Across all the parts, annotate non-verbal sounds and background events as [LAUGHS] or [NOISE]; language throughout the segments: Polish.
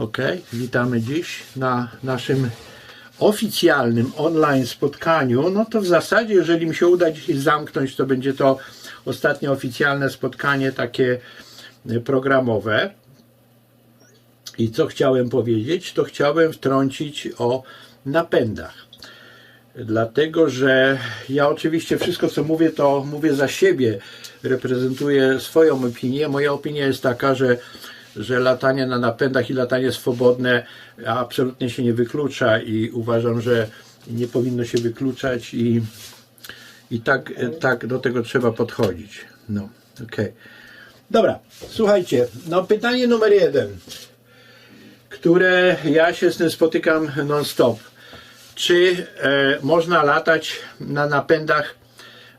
Ok, witamy dziś na naszym oficjalnym online spotkaniu. No to w zasadzie, jeżeli mi się uda dzisiaj zamknąć, to będzie to ostatnie oficjalne spotkanie takie y, programowe. I co chciałem powiedzieć? To chciałem wtrącić o napędach. Dlatego, że ja oczywiście wszystko, co mówię, to mówię za siebie, reprezentuję swoją opinię. Moja opinia jest taka, że, że latanie na napędach i latanie swobodne absolutnie się nie wyklucza i uważam, że nie powinno się wykluczać i, i tak, tak do tego trzeba podchodzić. No, okej. Dobra, słuchajcie, no pytanie numer jeden, które ja się z tym spotykam non-stop czy e, można latać na napędach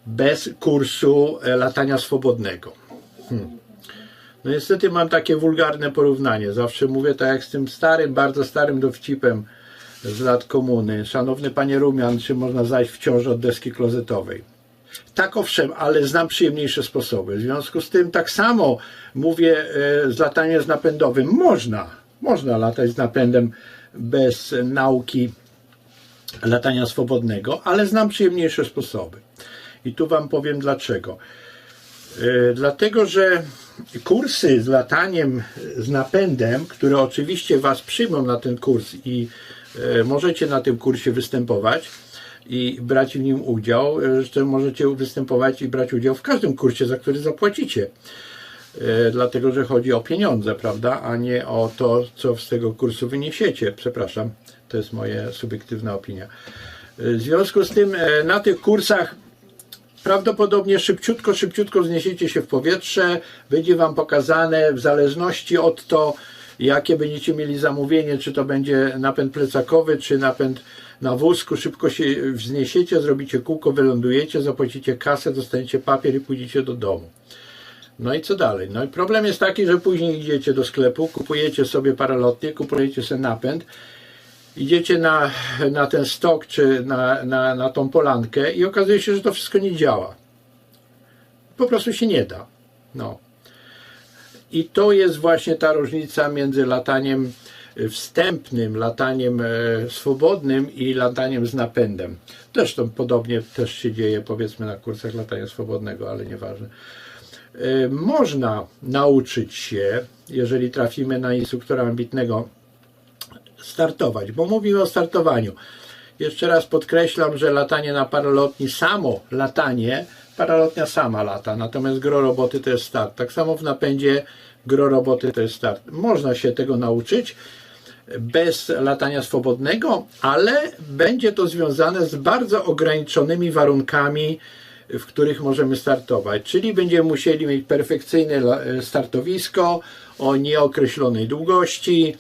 bez kursu e, latania swobodnego. Hmm. No niestety mam takie wulgarne porównanie. Zawsze mówię tak jak z tym starym, bardzo starym dowcipem z lat komuny. Szanowny panie Rumian, czy można zajść w ciąży od deski klozetowej? Tak owszem, ale znam przyjemniejsze sposoby. W związku z tym tak samo mówię e, z lataniem z napędowym. Można, można latać z napędem bez nauki latania swobodnego, ale znam przyjemniejsze sposoby. I tu Wam powiem dlaczego. Yy, dlatego, że kursy z lataniem z napędem, które oczywiście Was przyjmą na ten kurs i yy, możecie na tym kursie występować i brać w nim udział, zresztą możecie występować i brać udział w każdym kursie, za który zapłacicie. Dlatego, że chodzi o pieniądze, prawda, a nie o to, co z tego kursu wyniesiecie. Przepraszam, to jest moja subiektywna opinia. W związku z tym e, na tych kursach prawdopodobnie szybciutko, szybciutko zniesiecie się w powietrze. Będzie Wam pokazane w zależności od to, jakie będziecie mieli zamówienie, czy to będzie napęd plecakowy, czy napęd na wózku, szybko się wzniesiecie, zrobicie kółko, wylądujecie, zapłacicie kasę, dostaniecie papier i pójdziecie do domu. No i co dalej? No i problem jest taki, że później idziecie do sklepu, kupujecie sobie paralotnie, kupujecie sobie napęd idziecie na, na ten stok czy na, na, na tą polankę i okazuje się, że to wszystko nie działa. Po prostu się nie da. No. I to jest właśnie ta różnica między lataniem wstępnym, lataniem e, swobodnym i lataniem z napędem. Zresztą podobnie też się dzieje powiedzmy na kursach latania swobodnego, ale nieważne. E, można nauczyć się, jeżeli trafimy na instruktora ambitnego, startować, bo mówimy o startowaniu. Jeszcze raz podkreślam, że latanie na paralotni, samo latanie, paralotnia sama lata, natomiast gro roboty to jest start. Tak samo w napędzie gro roboty to jest start. Można się tego nauczyć bez latania swobodnego, ale będzie to związane z bardzo ograniczonymi warunkami, w których możemy startować. Czyli będziemy musieli mieć perfekcyjne startowisko o nieokreślonej długości,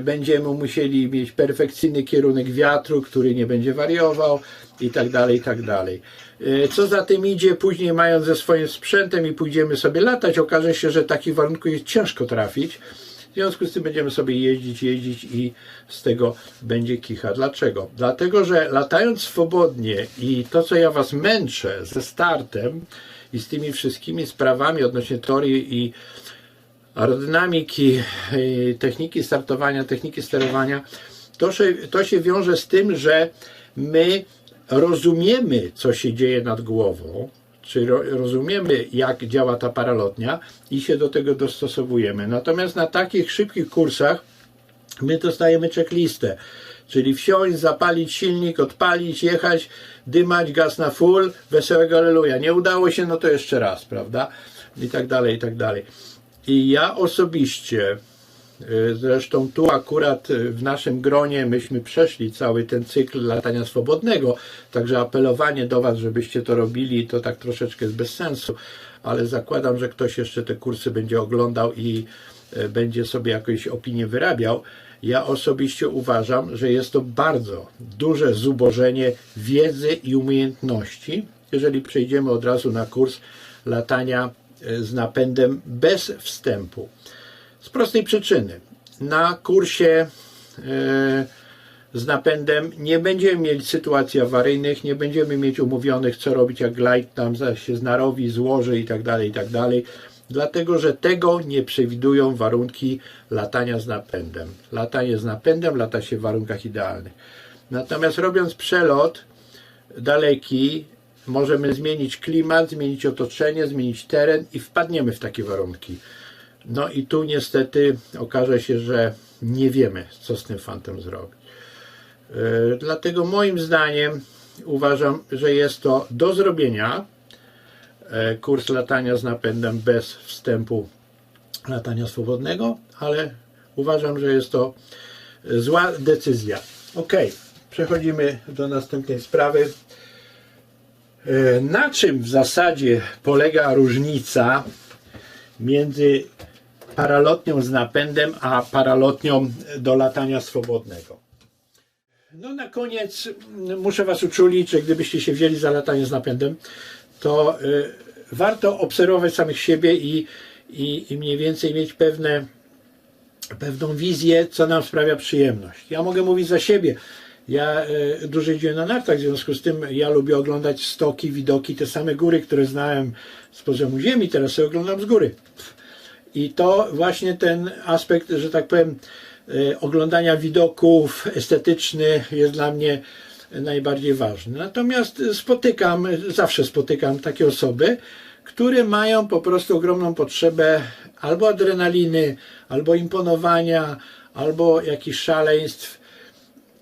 będziemy musieli mieć perfekcyjny kierunek wiatru, który nie będzie wariował i tak dalej, i tak dalej. E, co za tym idzie, później mając ze swoim sprzętem i pójdziemy sobie latać, okaże się, że takich warunków jest ciężko trafić. W związku z tym będziemy sobie jeździć, jeździć i z tego będzie kicha. Dlaczego? Dlatego, że latając swobodnie i to, co ja Was męczę ze startem i z tymi wszystkimi sprawami odnośnie teorii i aerodynamiki, techniki startowania, techniki sterowania, to się, to się wiąże z tym, że my rozumiemy, co się dzieje nad głową, czy rozumiemy, jak działa ta paralotnia i się do tego dostosowujemy. Natomiast na takich szybkich kursach my dostajemy checklistę, czyli wsiąść, zapalić silnik, odpalić, jechać, dymać, gaz na full, wesołego aleluja. Nie udało się, no to jeszcze raz, prawda? I tak dalej, i tak dalej. I ja osobiście, y, zresztą tu akurat y, w naszym gronie myśmy przeszli cały ten cykl latania swobodnego, także apelowanie do Was, żebyście to robili, to tak troszeczkę jest bez sensu, ale zakładam, że ktoś jeszcze te kursy będzie oglądał i y, będzie sobie jakąś opinię wyrabiał. Ja osobiście uważam, że jest to bardzo duże zubożenie wiedzy i umiejętności, jeżeli przejdziemy od razu na kurs latania z napędem bez wstępu. Z prostej przyczyny. Na kursie e, z napędem nie będziemy mieć sytuacji awaryjnych, nie będziemy mieć umówionych, co robić, jak glide tam się znarowi, złoży i tak dalej, i tak dlatego że tego nie przewidują warunki latania z napędem. Latanie z napędem lata się w warunkach idealnych. Natomiast robiąc przelot daleki, możemy zmienić klimat, zmienić otoczenie, zmienić teren i wpadniemy w takie warunki. No i tu niestety okaże się, że nie wiemy, co z tym fantem zrobić. Yy, Dlatego moim zdaniem uważam, że jest to do zrobienia e, kurs latania z napędem bez wstępu latania swobodnego, ale uważam, że jest to zła decyzja. Ok, przechodzimy do następnej sprawy. E, Na czym w zasadzie polega różnica między paralotnią z napędem a paralotnią do latania swobodnego? No na koniec mm, muszę Was uczulić, że gdybyście się wzięli za latanie z napędem, to y, warto obserwować samych siebie i, i, i mniej więcej mieć pewne, pewną wizję, co nam sprawia przyjemność. Ja mogę mówić za siebie. Ja y, dużo jeździłem na nartach, w związku z tym ja lubię oglądać stoki, widoki, te same góry, które znałem z poziomu ziemi, teraz sobie oglądam z góry. I to właśnie ten aspekt, że tak powiem, e, oglądania widoków estetycznych jest dla mnie najbardziej ważny. Natomiast spotykam, zawsze spotykam takie osoby, które mają po prostu ogromną potrzebę albo adrenaliny, albo imponowania, albo jakichś szaleństw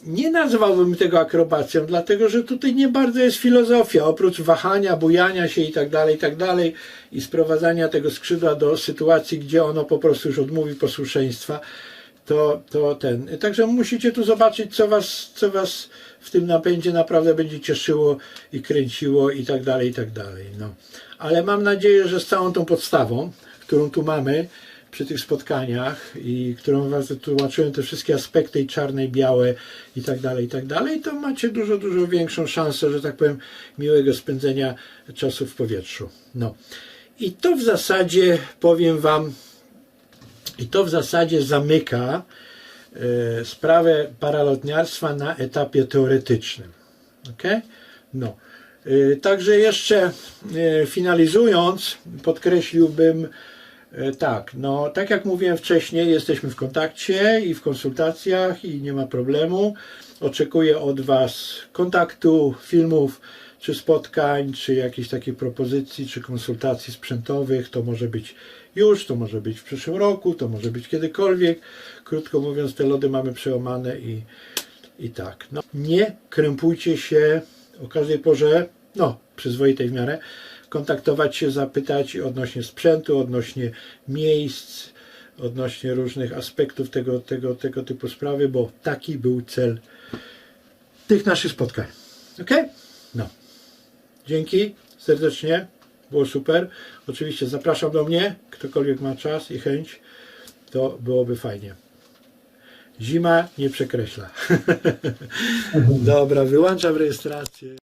nie nazwałbym tego akrobacją, dlatego że tutaj nie bardzo jest filozofia, oprócz wahania, bujania się i tak dalej, i tak dalej i sprowadzania tego skrzydła do sytuacji, gdzie ono po prostu już odmówi posłuszeństwa, to, to ten. Także musicie tu zobaczyć, co was, co was w tym napędzie naprawdę będzie cieszyło i kręciło i tak dalej, i tak dalej. No. Ale mam nadzieję, że z całą tą podstawą, którą tu mamy, przy tych spotkaniach i którą was tłumaczyłem te wszystkie aspekty i czarne, i białe i tak dalej, i tak dalej, to macie dużo, dużo większą szansę, że tak powiem, miłego spędzenia czasu w powietrzu. No. I to w zasadzie powiem wam, i to w zasadzie zamyka e, sprawę paralotniarstwa na etapie teoretycznym. Ok? No. E, Także jeszcze e, finalizując, podkreśliłbym, Tak, no tak jak mówiłem wcześniej, jesteśmy w kontakcie i w konsultacjach i nie ma problemu. Oczekuję od Was kontaktu, filmów, czy spotkań, czy jakichś takich propozycji, czy konsultacji sprzętowych. To może być już, to może być w przyszłym roku, to może być kiedykolwiek. Krótko mówiąc, te lody mamy przełamane i, i tak. No, nie krępujcie się o każdej porze, no przyzwoitej w miarę, kontaktować się, zapytać odnośnie sprzętu, odnośnie miejsc, odnośnie różnych aspektów tego, tego, tego typu sprawy, bo taki był cel tych naszych spotkań. Ok? No. Dzięki serdecznie. Było super. Oczywiście zapraszam do mnie. Ktokolwiek ma czas i chęć, to byłoby fajnie. Zima nie przekreśla. [LAUGHS] Dobra, wyłączam rejestrację.